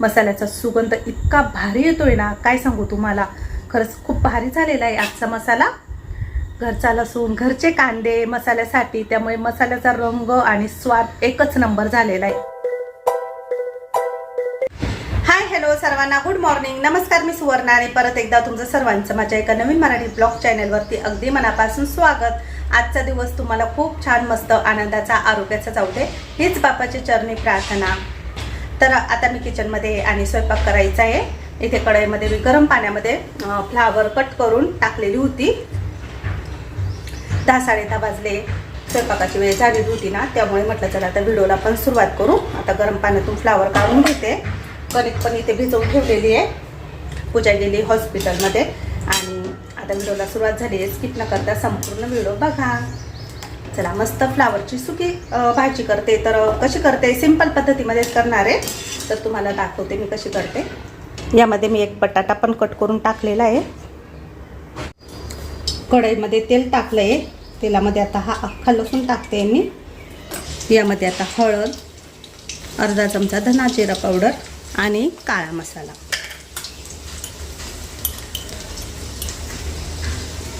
मसाल्याचा सुगंध इतका भारी येतोय ना काय सांगू तुम्हाला? खरंच खूप भारी झालेला आहे आजचा मसाला. घरचा लसूण घरचे कांदे मसाल्यासाठी त्यामुळे मसाल्याचा रंग आणि स्वाद एकच नंबर झालेला आहे. हाय हॅलो सर्वांना गुड मॉर्निंग नमस्कार मी सुवर्णा आणि परत एकदा तुमचं सर्वांचं माझ्या एका नवीन मराठी ब्लॉग चॅनलवरती अगदी मनापासून स्वागत. आजचा दिवस तुम्हाला खूप छान मस्त आनंदाचा आरोग्याचा जाऊ दे. हीच बापाची चरणी प्रार्थना. तर आता मी किचनमध्ये आणि स्वयंपाक करायचा आहे. इथे कढईमध्ये मी गरम पाण्यामध्ये फ्लावर कट करून टाकलेली होती. दहा साडे दहा वाजले. स्वयंपाकाची वेळ झालेली होती ना त्यामुळे म्हटलं चला आता व्हिडिओला पण सुरुवात करू. आता गरम पाण्यातून फ्लावर काढून घेते. कणिक पण इथे भिजवून ठेवलेली आहे. पूजा गेली हॉस्पिटलमध्ये आणि आता व्हिडिओला सुरुवात झाली आहे. स्किप न करता संपूर्ण व्हिडिओ बघा. चला मस्त फ्लावरची सुकी भाजी करते. तर कशी करते? सिंपल पद्धतीमध्येच करणार आहे. तर तुम्हाला दाखवते मी कशी करते. यामध्ये मी एक बटाटा पण कट करून टाकलेला आहे. कढईमध्ये तेल टाकलं आहे. तेलामध्ये आता हा अख्खा लसूण टाकते मी. यामध्ये आता हळद अर्धा चमचा धना जिरा पावडर आणि काळा मसाला.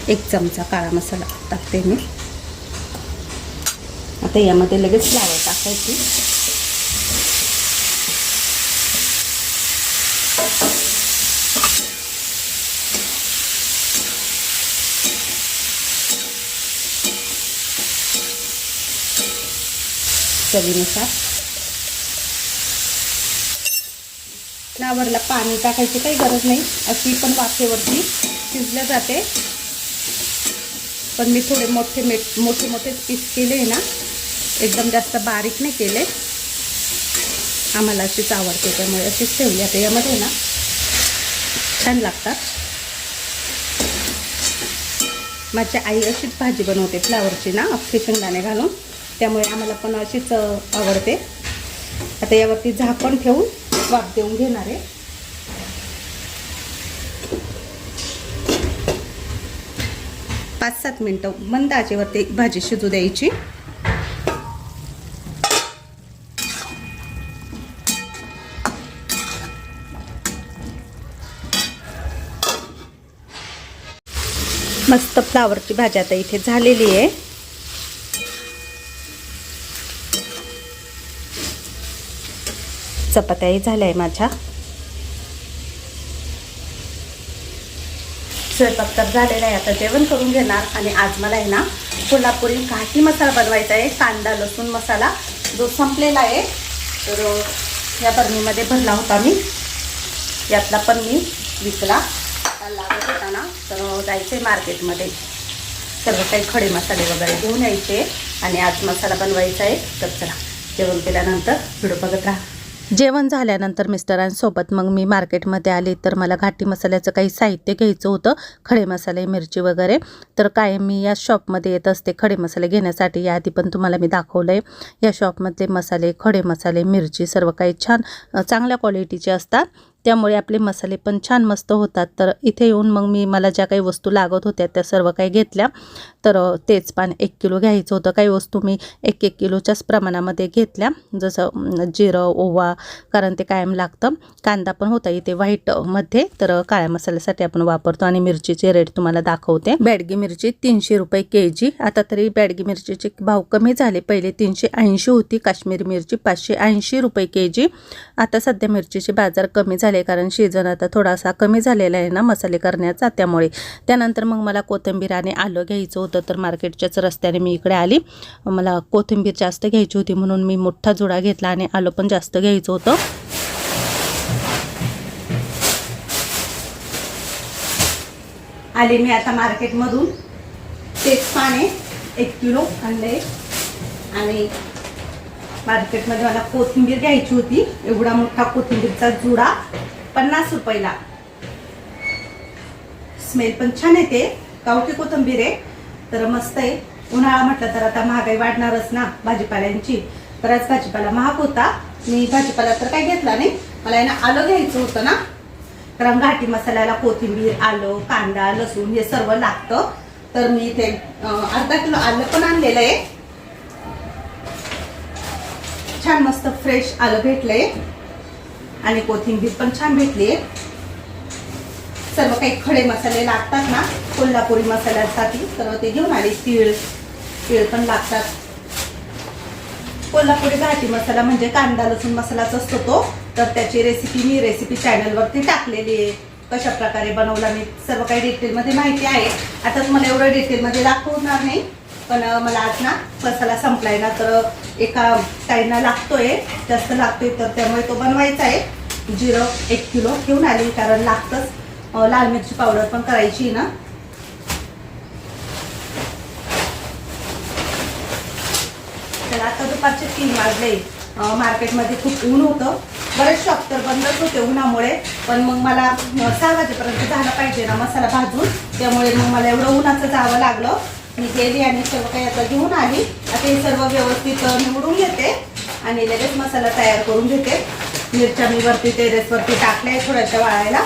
एक चमचा काळा मसाला टाकते मी. आता यामध्ये लगेच फ्लावर टाकायची. चवीनुसार. फ्लावरला पाणी टाकायची काही गरज नाही. अशी पण वाफेवरती शिजल्या जाते. पण मी थोडे मोठे मे मोठे मोठे पीस केले ना एकदम जास्त बारीक नाही केले. आम्हाला अशीच आवडते त्यामुळे अशीच ठेवली. आता यामध्ये ना छान लागतात. माझी आई अशीच भाजी बनवते फ्लावरची ना अख्खे शेंगदाणे घालून. त्यामुळे आम्हाला पण अशीच आवडते. आता यावरती झाकण ठेवून वाफ देऊन घेणार आहे. पाच सात मिनटं मंद आचेवरती भाजी शिजू द्यायची. मस्त फ्लावरची भाजी आता इथे झालेली आहे. चपात्याही झाल्या आहे माझ्या. स्वयंपाक तर झालेला आहे आता जेवण करून घेणार. आणि आज मला आहे ना कोल्हापुरी घाटी मसाला बनवायचा आहे कांदा लसूण मसाला. जो संपलेला आहे तर या बरणीमध्ये भरला होता मी. यातला पण मी विकला. त्याला लागत होता ना. तर जायचं आहे मार्केटमध्ये. सर्व काही खडे मसाले वगैरे घेऊन यायचे आणि आज मसाला बनवायचा आहे. तर चला जेवण केल्यानंतर व्हिडिओ बघत राहा. जेवण झाल्यानंतर मिस्टरांसोबत मग मी मार्केटमध्ये आले तर मला घाटी मसाल्याचं काही साहित्य घ्यायचं होतं खडे मसाले मिरची वगैरे. तर काय मी या शॉपमध्ये येत असते खडे मसाले घेण्यासाठी याआधी पण तुम्हाला मी दाखवलं आहे या शॉपमधले मसाले खडे मसाले मिरची सर्व काही छान चांगल्या क्वालिटीचे असतात. त्यामुळे आपले मसाले पण छान मस्त होतात. तर इथे येऊन मग मी मला ज्या काही वस्तू लागत होत्या त्या सर्व काही घेतल्या. तर तेच पान एक किलो घ्यायचं होतं. काही वस्तू मी एक एक किलोच्याच प्रमाणामध्ये घेतल्या. जसं जिरं ओवा कारण ते कायम लागतं. कांदा पण होता इथे व्हाईटमध्ये. तर काळ्या मसाल्यासाठी आपण वापरतो. आणि मिरचीचे रेट तुम्हाला दाखवते. बॅडगी मिरची तीनशे रुपये के जी आता तरी बॅडगी मिरचीचे भाव कमी झाले. पहिले तीनशे ऐंशी होती. काश्मीरी मिरची पाचशे ऐंशी रुपये के जी आता सध्या मिरचीचे बाजार कमी झाले. कारण शिजन आता थोडासा कमी झालेला आहे ना मसाले करण्याचा त्यामुळे. त्यानंतर मग मला कोथिंबीर आणि आलं घ्यायचं होतं तर मार्केटच्याच रस्त्याने मी इकडे आली. मला कोथिंबीर जास्त घ्यायची होती म्हणून मी मोठा जुडा घेतला आणि आलं पण जास्त घ्यायचं होतं. आले मी आता मार्केटमधून. तेच पाने एक किलो आणले. आणि मार्केटमध्ये मला कोथिंबीर घ्यायची होती. एवढा मोठा कोथिंबीरचा जुडा पन्नास रुपयाला. स्मेल पण छान येते. गावठी कोथिंबीर आहे. तर मस्त आहे. उन्हाळा म्हटलं तर आता महागाई वाढणारच ना भाजीपाल्यांची. तर आज भाजीपाला महाग होता. मी भाजीपाला तर काही घेतला नाही. मला आहे ना आलं घ्यायचं होतं ना. कारण घाटी मसाल्याला कोथिंबीर आलं कांदा लसूण हे सर्व लागतं. तर मी ते अर्धा किलो आलं पण आणलेलं आहे. छान मस्त फ्रेश आलं भेटलंय. आणि कोथिंबीर पण छान भेटली सर्व काही खडे मसाले लागतात ना कोल्हापुरी मसाल्यासाठी तर ते घेऊन आले तीळ. तीळ पण लागतात. कोल्हापुरी घाटी मसाला म्हणजे कांदा लसूण मसालाच असतो तो. तर त्याची रेसिपी मी रेसिपी चॅनलवरती टाकलेली आहे. कशा प्रकारे बनवला मी सर्व काही डिटेलमध्ये माहिती आहे. आता तुम्हाला एवढं डिटेलमध्ये दाखवणार नाही. पण मला आज ना मसाला संपलाय ना तर एका ताईंना लागतोय जास्त लागतोय तर त्यामुळे तो बनवायचा आहे. जिरं एक किलो घेऊन आली कारण लागतंच. लाल मिरची पावडर पण करायची आहे ना. तर आता दुपारचे तीन वाजले. मार्केटमध्ये खूप ऊन होतं. बरेच शॉप तर बंदच होते उन्हामुळे. पण मग मला सहा वाजेपर्यंत झालं पाहिजे ना मसाला भाजून. त्यामुळे मग मला एवढं उन्हाचं जावं लागलं. मी गेली आणि सर्व काही आता घेऊन आली. आता हे सर्व व्यवस्थित निवडून घेते आणि लगेच मसाला तयार करून घेते. मिरच्या मी वरती टेरेसवरती टाकल्या थोड्याशा वाळायला.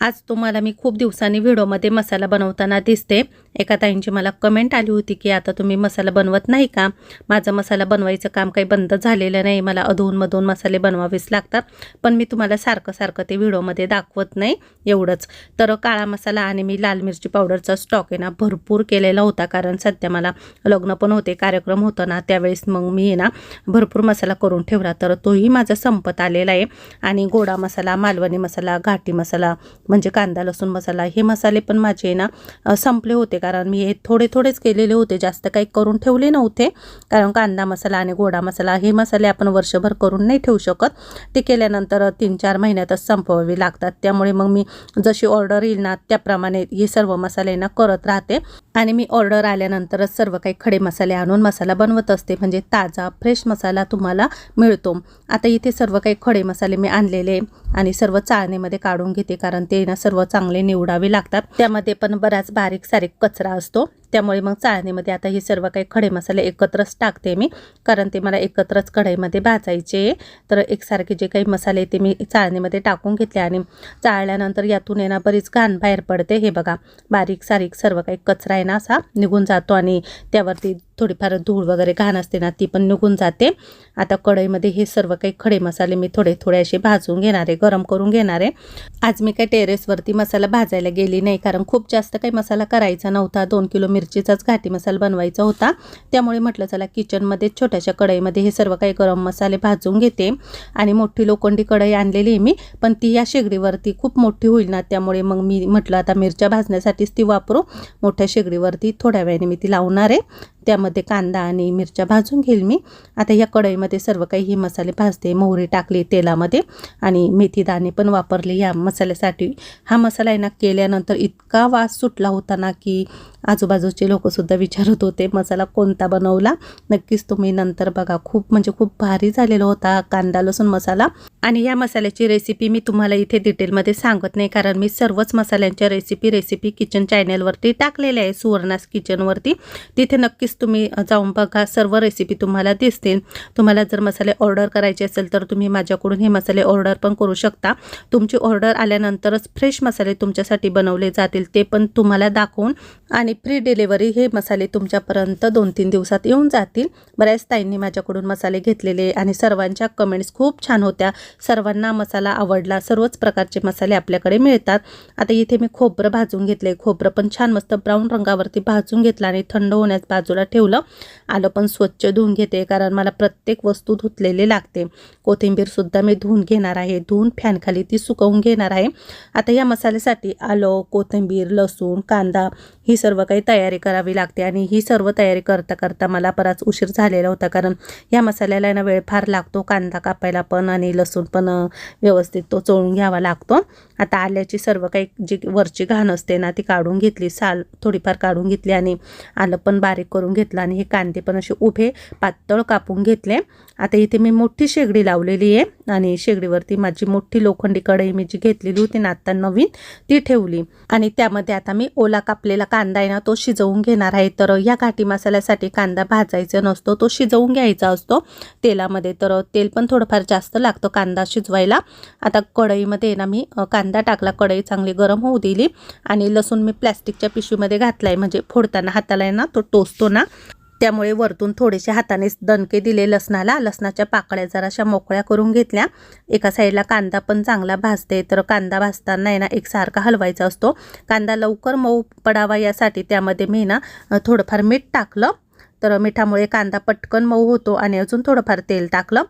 आज तुम्हाला मी खूप दिवसांनी व्हिडिओमध्ये मसाला बनवताना दिसते. एका ताईंची मला कमेंट आली होती की आता तुम्ही मसाला बनवत नाही का? माझा मसाला बनवायचं काम काही बंद झालेलं नाही. मला अधूनमधून मसाले बनवावेच लागतात. पण मी तुम्हाला सारखं सारखं ते व्हिडिओमध्ये दाखवत नाही एवढंच. तर काळा मसाला आणि मी लाल मिरची पावडरचा स्टॉक आहे ना भरपूर केलेला होता. कारण सध्या मला लग्न पण होते कार्यक्रम होतं ना त्यावेळेस मग मी ना भरपूर मसाला करून ठेवला. तर तोही माझा संपत आलेला आहे. आणि गोडा मसाला मालवणी मसाला घाटी मसाला म्हणजे कांदा लसूण मसाला हे मसाले पण माझे ना संपले होते. कारण मी हे थोडे थोडेच केलेले होते. जास्त काही करून ठेवले नव्हते. कारण कांदा मसाला आणि गोडा मसाला हे मसाले आपण वर्षभर करून नाही ठेवू शकत. ते केल्यानंतर तीन चार महिन्यातच संपवावे लागतात. त्यामुळे मग मी जशी ऑर्डर येईल ना त्याप्रमाणे हे सर्व मसाले ना करत राहते. आणि मी ऑर्डर आल्यानंतरच सर्व काही खडे मसाले आणून मसाला बनवत असते. म्हणजे ताजा फ्रेश मसाला तुम्हाला मिळतो. आता इथे सर्व काही खडे मसाले मी आणलेले आणि सर्व चाळणीमध्ये काढून घेते. कारण ते ना सर्व चांगले निवडावे लागतात. त्यामध्ये पण बराच बारीक सारीक कचरा असतो. त्यामुळे मग चाळणीमध्ये आता हे सर्व काही खडे मसाले एकत्रच टाकते मी. कारण ते मला एकत्रच कढईमध्ये भाजायचे. तर एकसारखे जे काही मसाले ते मी चाळणीमध्ये टाकून घेतले आणि चाळल्यानंतर यातून आहे ना बरीच घाण बाहेर पडते. हे बघा बारीक सारीक सर्व काही कचरा आहे ना असा निघून जातो आणि त्यावरती थोडीफार धूळ वगैरे घाण असते ना ती पण निघून जाते. आता कढईमध्ये हे सर्व काही खडे मसाले मी थोडे थोडे असे भाजून घेणार आहे गरम करून घेणार आहे. आज मी काही टेरेसवरती मसाला भाजायला गेली नाही कारण खूप जास्त काही मसाला करायचा नव्हता. दोन किलो मिरचीचाच घाटी मसाला बनवायचा होता. त्यामुळे म्हटलं चला किचनमध्ये छोट्याशा कढईमध्ये हे सर्व काही गरम मसाले भाजून घेते. आणि मोठी लोखंडी कढई आणलेली आहे मी पण ती या शेगडीवरती खूप मोठी होईल ना त्यामुळे मग मी म्हटलं आता मिरच्या भाजण्यासाठीच ती वापरू. मोठ्या शेगडीवरती थोड्या वेळाने मी ती लावणार आहे. त्यामध्ये कांदा आणि मिरच्या भाजून घेईल मी. आता या कढईमध्ये सर्व काही हे मसाले भाजते मोहरी टाकली तेलामध्ये आणि मेथी दाणे पण वापरले या मसाल्यासाठी. हा मसाला आहे ना केल्यानंतर इतका वास सुटला होता ना की आजूबाजूचे लोकसुद्धा विचारत होते मसाला कोणता बनवला? नक्कीच तुम्ही नंतर बघा. खूप म्हणजे खूप भारी झालेला होता कांदा लसूण मसाला. आणि या मसाल्याची रेसिपी मी तुम्हाला इथे डिटेलमध्ये सांगत नाही कारण मी सर्वच मसाल्यांच्या रेसिपी रेसिपी किचन चॅनेलवरती टाकलेल्या आहे सुवर्णास किचनवरती. तिथे नक्कीच नक्कीच तुम्ही जाऊन बघा सर्व रेसिपी तुम्हाला दिसतील. तुम्हाला जर मसाले ऑर्डर करायचे असेल तर तुम्ही माझ्याकडून हे मसाले ऑर्डर पण करू शकता. तुमची ऑर्डर आल्यानंतरच फ्रेश मसाले तुमच्यासाठी बनवले जातील ते पण तुम्हाला दाखवून आणि फ्री डिलेवरी हे मसाले तुमच्यापर्यंत दोन तीन दिवसात येऊन जातील. बऱ्याच ताईंनी माझ्याकडून मसाले घेतलेले आणि सर्वांच्या कमेंट्स खूप छान होत्या. सर्वांना मसाला आवडला सर्वच प्रकारचे मसाले आपल्याकडे मिळतात. आता इथे मी खोबरं भाजून घेतले खोबरं पण छान मस्त ब्राऊन रंगावरती भाजून घेतलं आणि थंड होण्यास बाजूला ठेवलं. आलं पण स्वच्छ धुवून घेते कारण मला प्रत्येक वस्तू धुतलेली लागते. कोथिंबीरसुद्धा मी धुवून घेणार आहे. धुवून फॅनखाली ती सुकवून घेणार आहे. आता या मसाल्यासाठी आलं कोथिंबीर लसूण कांदा ही सर्व काही तयारी करावी लागते आणि ही सर्व तयारी करता करता मला बराच उशीर झालेला होता कारण या मसाल्याला ना वेळ फार लागतो कांदा कापायला पण आणि लसूण पण व्यवस्थित तो चोळून घ्यावा लागतो. आता आल्याची सर्व काही जी वरची घाण असते ना ती काढून घेतली साल थोडीफार काढून घेतली आणि आलं पण बारीक करून घेतलं आणि हे कांदे पण असे उभे पातळ कापून घेतले. आता इथे मी मोठी शेगडी लावलेली आहे आणि शेगडीवरती माझी मोठी लोखंडी कढई मी जी घेतलेली होती ना आत्ता नवीन ती ठेवली. आणि त्यामध्ये आता मी ओला कापलेला कांदा आहे ना तो शिजवून घेणार आहे. तर या घाटी मसाल्यासाठी कांदा भाजायचा नसतो तो शिजवून घ्यायचा असतो तेलामध्ये. तर तेल पण थोडंफार जास्त लागतं कांदा शिजवायला. आता कढईमध्ये ना मी कांदा टाकला. कढई चांगली गरम होऊ दिली. आणि लसूण मी प्लॅस्टिकच्या पिशवीमध्ये घातला आहे म्हणजे फोडताना हाताला आहे ना तो टोचतो ना. त्यामुळे वरतून थोडेसे हाताने दणके दिले लसणाला. लसणाच्या पाकळ्या जराशा मोकळ्या करून घेतल्या. एका साईडला कांदा पण चांगला भाजते. तर कांदा भाजताना आहे ना एकसारखा हलवायचा असतो. कांदा लवकर मऊ पडावा यासाठी त्यामध्ये मी ना थोडंफार मीठ टाकलं. तर मिठामुळे कांदा पटकन मऊ होतो आणि अजून थोडंफार तेल टाकलं.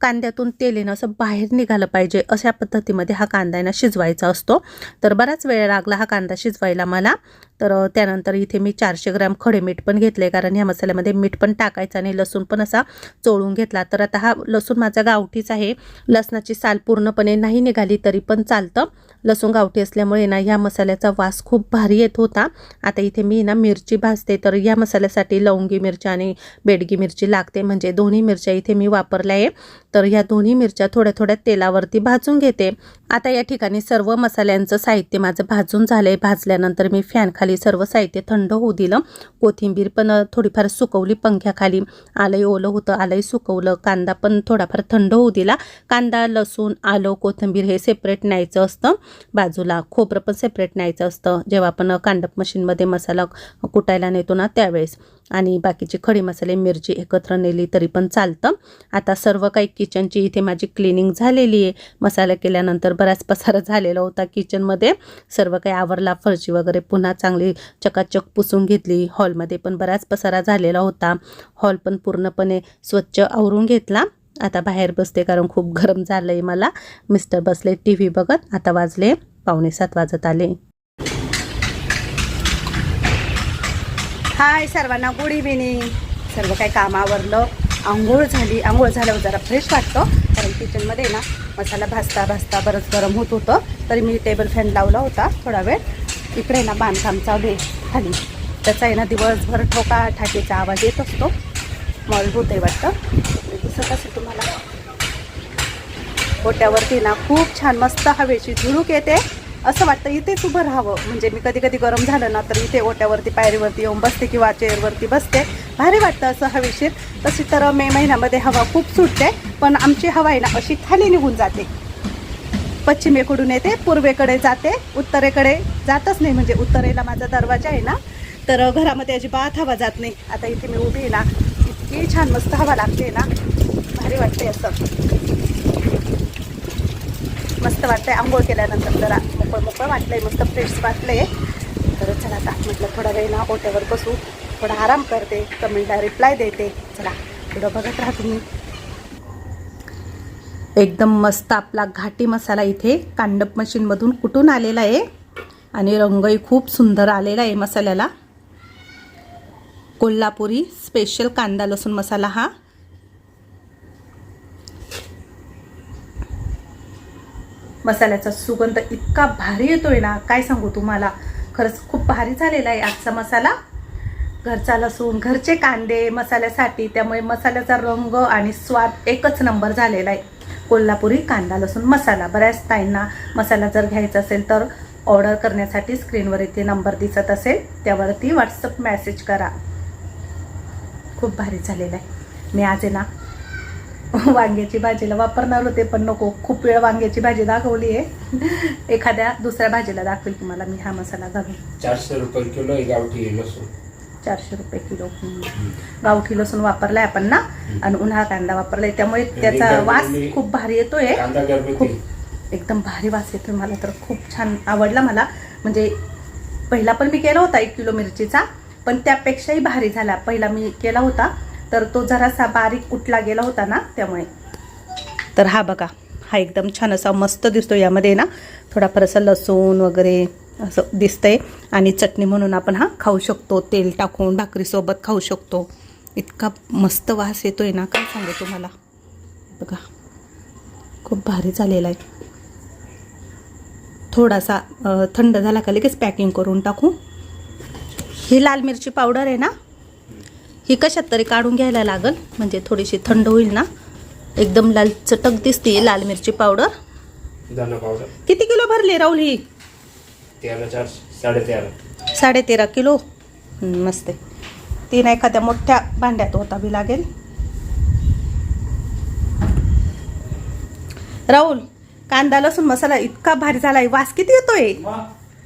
कांद्यातून तेल असं बाहेर निघालं पाहिजे अशा पद्धतीमध्ये हा कांदा आहे ना शिजवायचा असतो. तर बराच वेळ लागला हा कांदा शिजवायला मला. तर त्यानंतर इथे मी चारशे ग्रॅम खडे मीठ पण घेतले. कारण ह्या मसाल्यामध्ये मीठ पण टाकायचं आणि लसूण पण असा चोळून घेतला. तर आता हा लसूण माझा गावठीच आहे. लसणाची साल पूर्णपणे नाही निघाली तरी पण चालतं. लसूण गावठी असल्यामुळे ना ह्या मसाल्याचा वास खूप भारी येत होता. आता इथे मी ना मिरची भाजते. तर या मसाल्यासाठी लवंगी मिरची आणि बेडगी मिरची लागते. म्हणजे दोन्ही मिरच्या इथे मी वापरल्या आहे. तर ह्या दोन्ही मिरच्या थोड्या थोड्या तेलावरती भाजून घेते. आता या ठिकाणी सर्व मसाल्यांचं साहित्य माझं भाजून झालं आहे भाजल्यानंतर मी फॅनखाली सर्व साहित्य थंड होऊ दिलं. कोथिंबीर पण थोडीफार सुकवली पंख्याखाली. आलंही ओलं होतं आलंही सुकवलं. कांदा पण थोडाफार थंड होऊ दिला. कांदा लसूण आलं कोथिंबीर हे सेपरेट न्यायचं असतं. बाजूला खोबरं पण सेपरेट न्यायचं असतं. जेव्हा आपण कांडप मशीनमध्ये मसाला कुटायला नेतो ना त्यावेळेस. आणि बाकीचे खडे मसाले मिरची एकत्र नेली तरी पण चालतं. आता सर्व काही किचनची इथे माझी क्लिनिंग झालेली आहे. मसाला केल्यानंतर बराच पसारा झालेला होता किचनमध्ये सर्व काही आवरला फरशी वगैरे पुन्हा चांगली चकाचक पुसून घेतली. हॉलमध्ये पण बराच पसारा झालेला होता. हॉल पण पूर्णपणे स्वच्छ आवरून घेतला. आता बाहेर बसते कारण खूप गरम झालं आहे मला. मिस्टर बसले टी व्ही बघत. आता वाजले पावणे सात वाजत आले. हाय सर्वांना गुड इव्हिनिंग सर्व काही कामावरलं. आंघोळ झाली. आंघोळ झाल्यावर जरा फ्रेश वाटतं. कारण किचनमध्ये ना मसाला भाजता भाजता बरंच गरम होत होतं. तरी मी टेबल फॅन लावला होता थोडा वेळ. इकडे ना बांधकाम चालू आहे खाली. त्याचा आहे ना दिवसभर ठोका ठाकेचा आवाज येत असतो. मॉल होते वाटतं. दिसत असेल तुम्हाला. ओट्यावरती ना खूप छान मस्त हवेची झुळूक येते. असं वाटतं इथेच उभं राहावं. म्हणजे मी कधी कधी गरम झालं ना तर इथे ओट्यावरती पायरीवरती येऊन बसते किंवा चेअरवरती बसते. भारी वाटतं असं हवेशीर. तशी तर मे महिन्यामध्ये हवा खूप सुटते पण आमची हवा आहे ना अशी खाली निघून जाते. पश्चिमेकडून येते पूर्वेकडे जाते उत्तरेकडे जातच नाही. म्हणजे उत्तरेला माझा दरवाजा आहे ना तर घरामध्ये अजिबात हवा जात नाही. आता इथे मी उभी आहे ना इतकी छान मस्त हवा लागते ना. भारी वाटते असं. मस्त वाटतंय. आंघोळ केल्यानंतर जरा मोकळ मोकळ वाटलंय मस्त फ्रेश वाटलंय. तर चला आता म्हटलं थोडा वेळ ना ओट्यावर बसू. थोडा आराम करते. कमेंटला रिप्लाय देते. चला पुढं बघत राहा तुम्ही. एकदम मस्त आपला घाटी मसाला इथे कांडप मशीनमधून कुठून आलेला आहे. आणि रंगही खूप सुंदर आलेला आहे मसाल्याला. कोल्हापुरी स्पेशल कांदा लसूण मसाला हा. मसाल्याचा सुगंध इतका भारी येतोय ना काय सांगू तुम्हाला? खरंच खूप भारी झालेला आहे आजचा मसाला. घरचा लसूण घरचे कांदे मसाल्यासाठी त्यामुळे मसाल्याचा रंग आणि स्वाद एकच नंबर झालेला आहे. कोल्हापुरी कांदा लसूण मसाला. बऱ्याच ताईंना मसाला जर घ्यायचा असेल तर ऑर्डर करण्यासाठी स्क्रीनवर इथे नंबर दिसत असेल त्यावरती व्हॉट्सअप मेसेज करा. खूप भारी झालेला आहे. मी आज आहे ना वांग्याची भाजीला वापरणार होते पण नको. खूप वेळ वांग्याची भाजी दाखवली आहे. एखाद्या दुसऱ्या भाजीला दाखवेल तुम्हाला मी हा मसाला घालून. चारशे रुपये किलो आहे गावठी लसूण. चारशे रुपये किलो. गावठी लसूण वापरलाय आपण ना? आणि उन्हाळा कांदा वापरलाय. त्यामुळे त्याचा वास खूप भारी येतोय. खूप एकदम भारी वास येतोय मला तर. खूप छान आवडला मला. म्हणजे पहिला पण मी केला होता एक किलो मिरचीचा पण त्यापेक्षाही भारी झाला. पहिला मी केला होता. तर तो जरासा बारीक उठला गेला होता ना त्यामुळे. तर हा बघा हा एकदम छान असा मस्त दिसतो यामध्ये ना. थोडाफार असं लसूण वगैरे असं दिसतंय. आणि चटणी म्हणून आपण हा खाऊ शकतो तेल टाकून भाकरीसोबत खाऊ शकतो. इतका मस्त वास येतोय ना काय सांगू तुम्हाला. बघा खूप भारी झालेला आहे. थोडासा थंड झाला का लगेच पॅकिंग करून टाकू. ही लाल मिरची पावडर आहे ना ही कशात तरी काढून घ्यायला लागल. म्हणजे थोडीशी थंड होईल ना. एकदम लाल चटक दिसते लाल मिरची पावडर. धना पावडर. किती किलो भरली राहुल ही? तेरा साडेतेरा. साडेतेरा किलो. हं, मस्त आहे. तीन एखाद्या मोठ्या भांड्यात होता बी लागेल. राहुल कांदा लसूण मसाला इतका भारी झालाय. वास किती येतोय?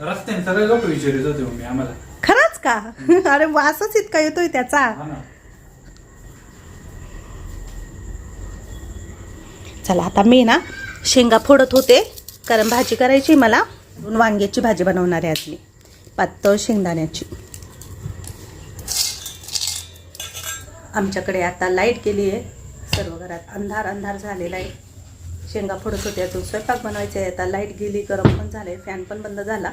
रस्त्याने सगळे लोक विचारित होते मग मी आम्हाला. का? अरे वासच इतका येतोय त्याचा. चला आता मी ना शेंगा फोडत होते. कारण भाजी करायची मला. वांग्याची भाजी बनवणार आहे आज मी. पातळ शेंगदाण्याची. आमच्याकडे आता लाइट गेली आहे. सर्व घरात अंधार अंधार झालेला आहे. शेंगा फोडत होते. अजून स्वयंपाक बनवायचे आहे. आता लाइट गेली गरम पण झालं फॅन पण बंद झाला.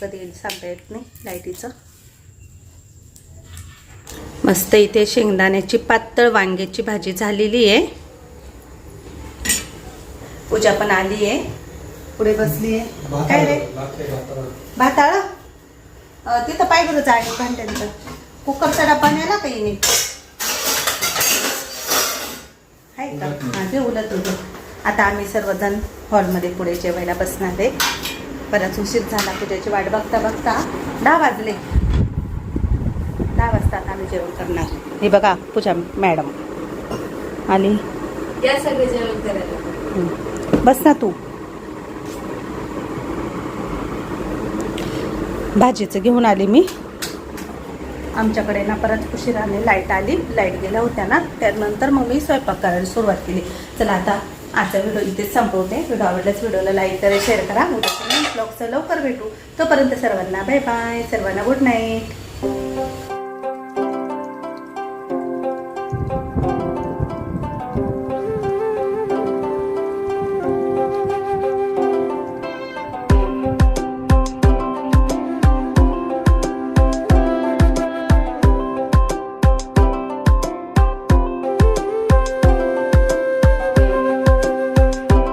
कधी येईल सांगता येत नाही लाईटीचं. मस्त इथे शेंगदाण्याची पातळ वांग्याची भाजी झालेली आहे. पूजा पण आली आहे. पुढे बसली आहे. काय रे? भाताळ तिथं पाय बरं जागे भांड्यांचं कुकरचा डब्बा नेला का हिने? आहे का? ते उलट उलट आता आम्ही सर्वजण हॉलमध्ये पुढे जेवायला बसणार आहे. बराच उशीर झाला पूजेची वाट बघता बघता दहा वाजले. वाजता आम्ही जेवण करणार. हे बघा पूजा मॅडम. आली या सगळे जेवण करायला. बस ना तू. भाजीचं घेऊन आली मी. आमच्याकडे ना परत उशिराने लाइट आली. लाइट गेल्या होत्या ना त्यानंतर मग मी स्वयंपाक करायला सुरुवात केली. चला आता आजचा व्हिडिओ इथेच संपवते. व्हिडिओ आवडल्यास व्हिडिओला लाईक करा शेअर करा. उद्याच्या ब्लॉगचं लवकर भेटू. तोपर्यंत सर्वांना बाय बाय सर्वांना गुड नाईट